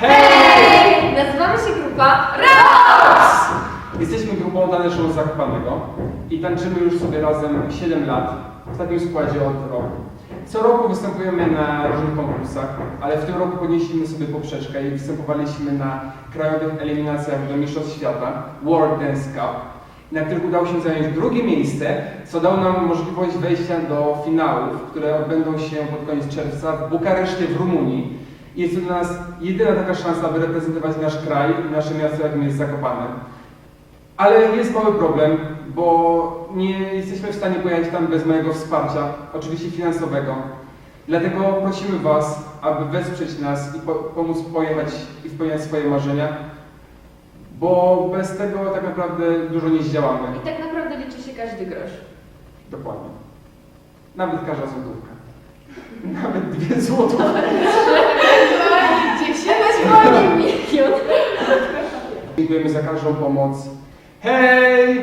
Hej! Nazywamy się grupa ROX! Jesteśmy grupą Taneczną z Zakopanego i tańczymy już sobie razem 7 lat w takim składzie od roku. Co roku występujemy na różnych konkursach, ale w tym roku podnieśliśmy sobie poprzeczkę i występowaliśmy na krajowych eliminacjach do Mistrzostw Świata World Dance Cup, na których udało się zająć drugie miejsce, co dało nam możliwość wejścia do finałów, które odbędą się pod koniec czerwca w Bukareszcie w Rumunii. Jest to dla nas jedyna taka szansa, aby reprezentować nasz kraj i nasze miasto, jakim jest Zakopane. Ale jest mały problem, bo nie jesteśmy w stanie pojechać tam bez mojego wsparcia, oczywiście finansowego. Dlatego prosimy Was, aby wesprzeć nas i po pomóc pojechać i spełniać swoje marzenia, bo bez tego tak naprawdę dużo nie zdziałamy. I tak naprawdę liczy się każdy grosz. Dokładnie. Nawet każda złotówka. Nawet dwie złotówki. Dziękujemy za każdą pomoc. Hej!